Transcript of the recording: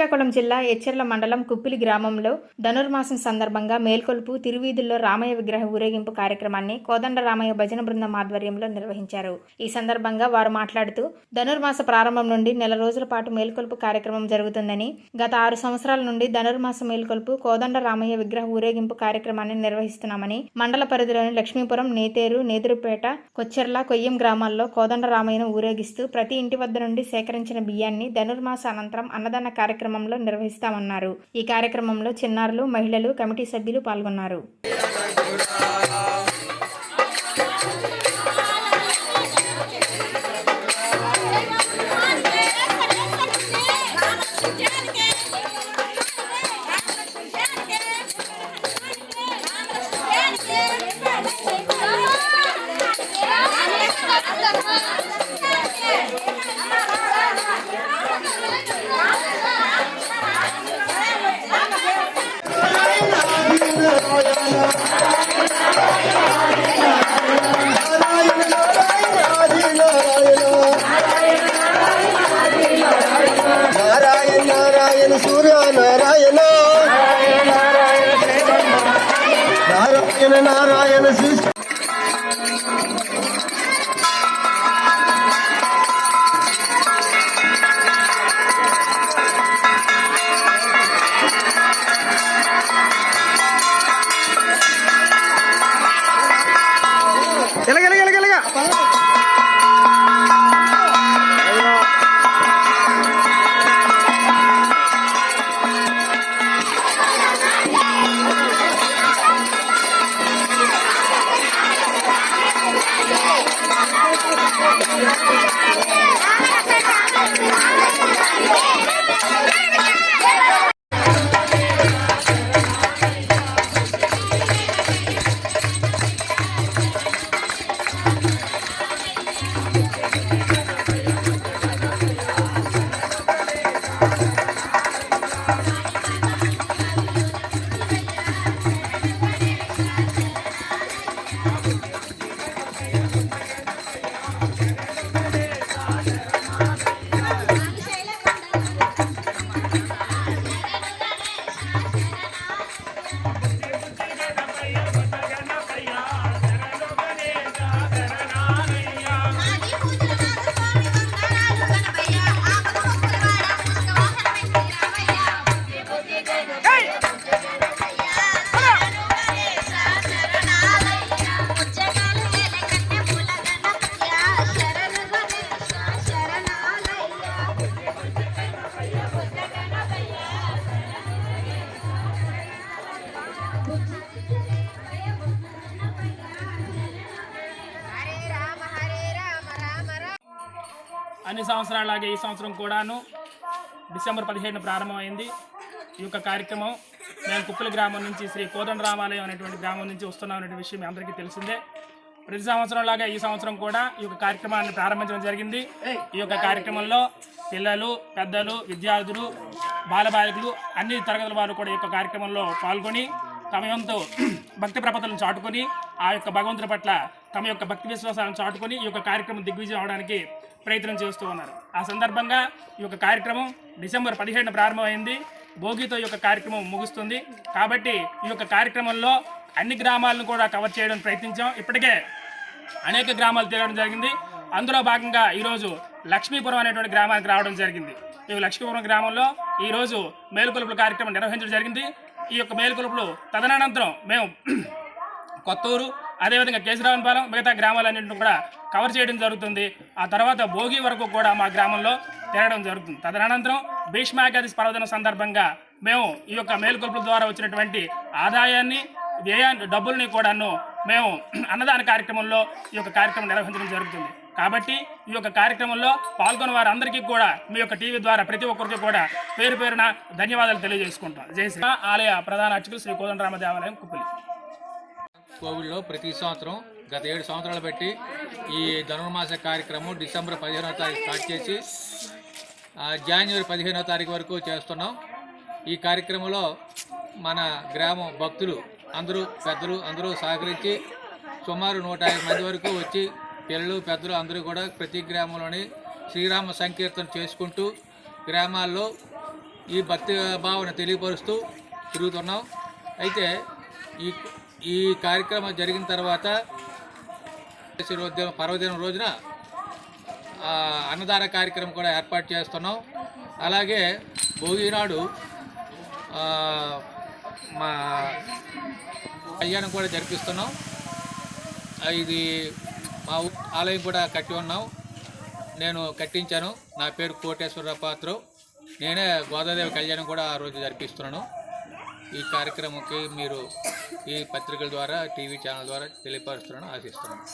శ్రీకాకుళం జిల్లా ఎచ్చెర్ల మండలం కుప్పిలి గ్రామంలో ధనుర్మాసం సందర్భంగా మేల్కొల్పు తిరువీధుల్లో రామయ్య విగ్రహ ఊరేగింపు కార్యక్రమాన్ని కోదండ రామయ్య భజన బృందం ఆధ్వర్యంలో నిర్వహించారు. ఈ సందర్భంగా వారు మాట్లాడుతూ ధనుర్మాస ప్రారంభం నుండి నెల రోజుల పాటు మేల్కొల్పు కార్యక్రమం జరుగుతుందని గత ఆరు సంవత్సరాల నుండి ధనుర్మాస మేల్కొల్పు కోదండ రామయ్య విగ్రహ ఊరేగింపు కార్యక్రమాన్ని నిర్వహిస్తున్నామని మండల పరిధిలోని లక్ష్మీపురం నేతేరు నేదురుపేట కొచ్చెర్ల కొయ్యం గ్రామాల్లో కోదండ రామయ్యను ఊరేగిస్తూ ప్రతి ఇంటి వద్ద నుండి సేకరించిన బియ్యాన్ని ధనుర్మాస అనంతరం అన్నదాన కార్యక్రమంలో నిర్వహిస్తామన్నారు. ఈ కార్యక్రమంలో చిన్నారులు మహిళలు కమిటీ సభ్యులు పాల్గొన్నారు. సూర్య నారాయణ నారాయణ నారాయణ శ్రీ అన్ని సంవత్సరాలాగే ఈ సంవత్సరం కూడాను డిసెంబర్ పదిహేడున ప్రారంభమైంది. ఈ యొక్క కార్యక్రమం మేము కుప్పల గ్రామం నుంచి శ్రీ కోదండ రామాలయం అనేటువంటి గ్రామం నుంచి వస్తున్నాం అనే విషయం మీ అందరికీ తెలిసిందే. ప్రతి సంవత్సరంలాగా ఈ సంవత్సరం కూడా ఈ యొక్క కార్యక్రమాన్ని ప్రారంభించడం జరిగింది. ఈ యొక్క కార్యక్రమంలో పిల్లలు పెద్దలు విద్యార్థులు బాలబాలికలు అన్ని తరగతుల వారు కూడా ఈ యొక్క కార్యక్రమంలో పాల్గొని తమ భక్తి ప్రపతులను చాటుకొని ఆ యొక్క భగవంతుని పట్ల తమ యొక్క భక్తి విశ్వాసాలను చాటుకొని ఈ యొక్క కార్యక్రమం దిగ్విజయం అవడానికి ప్రయత్నం చేస్తూ ఉన్నారు. ఆ సందర్భంగా ఈ యొక్క కార్యక్రమం డిసెంబర్ పదిహేడున ప్రారంభమైంది. భోగితో ఈ యొక్క కార్యక్రమం ముగుస్తుంది. కాబట్టి ఈ యొక్క కార్యక్రమంలో అన్ని గ్రామాలను కూడా కవర్ చేయడం ప్రయత్నించాం. ఇప్పటికే అనేక గ్రామాలు తిరగడం జరిగింది. అందులో భాగంగా ఈరోజు లక్ష్మీపురం అనేటువంటి గ్రామానికి రావడం జరిగింది. ఈ లక్ష్మీపురం గ్రామంలో ఈరోజు మేలుకొలుపుల కార్యక్రమం నిర్వహించడం జరిగింది. ఈ యొక్క మేలుకొలుపులు తదనంతరం మేము కొత్తూరు అదేవిధంగా కేశరావనపాలెం మిగతా గ్రామాలన్నింటిని కూడా కవర్ చేయడం జరుగుతుంది. ఆ తర్వాత భోగి వరకు కూడా మా గ్రామంలో తిరగడం జరుగుతుంది. తదనంతరం భీష్మాకాదశి పర్వదినం సందర్భంగా మేము ఈ యొక్క మేలుకొలుపుల ద్వారా వచ్చినటువంటి ఆదాయాన్ని వ్యయాన్ని డబ్బుల్ని కూడాను మేము అన్నదాన కార్యక్రమంలో ఈ యొక్క కార్యక్రమం నిర్వహించడం జరుగుతుంది. కాబట్టి ఈ యొక్క కార్యక్రమంలో పాల్గొన్న వారందరికీ కూడా మీ యొక్క టీవీ ద్వారా ప్రతి ఒక్కరికి కూడా పేరు పేరున ధన్యవాదాలు తెలియజేసుకుంటాం. జై శ్రీ ఆలయ ప్రధాన అర్చకులు శ్రీ కోదండరామ దేవాలయం కుప్పలి. కోవిడ్లో ప్రతి సంవత్సరం గత ఏడు సంవత్సరాలు బట్టి ఈ ధనుర్మాస కార్యక్రమం డిసెంబర్ పదిహేనో తారీఖు స్టార్ట్ చేసి జనవరి పదిహేనో తారీఖు వరకు చేస్తున్నాం. ఈ కార్యక్రమంలో మన గ్రామం భక్తులు అందరూ పెద్దలు అందరూ సహకరించి సుమారు నూట యాభై మంది వరకు వచ్చి పిల్లలు పెద్దలు అందరూ కూడా ప్రతి గ్రామంలోని శ్రీరామ సంకీర్తన చేసుకుంటూ గ్రామాల్లో ఈ భక్తి భావన తెలియపరుస్తూ తిరుగుతున్నాం. అయితే ఈ ఈ కార్యక్రమం జరిగిన తర్వాత శిరోద్యమ పర్వదినం రోజున అన్నదాన కార్యక్రమం కూడా ఏర్పాటు చేస్తున్నాం. అలాగే భోగి నాడు మా కళ్యాణం కూడా జరిపిస్తున్నాం. ఇది మా ఆలయం కూడా కట్టి ఉన్నాం. నేను కట్టించాను. నా పేరు కోటేశ్వర పాత్ర నేనే గోదాదేవి కళ్యాణం కూడా ఆ రోజు జరిపిస్తున్నాను. ఈ కార్యక్రమంకి మీరు ఈ పత్రికల ద్వారా టీవీ ఛానల్ ద్వారా తెలియపరుస్తున్నాను ఆశిస్తున్నాను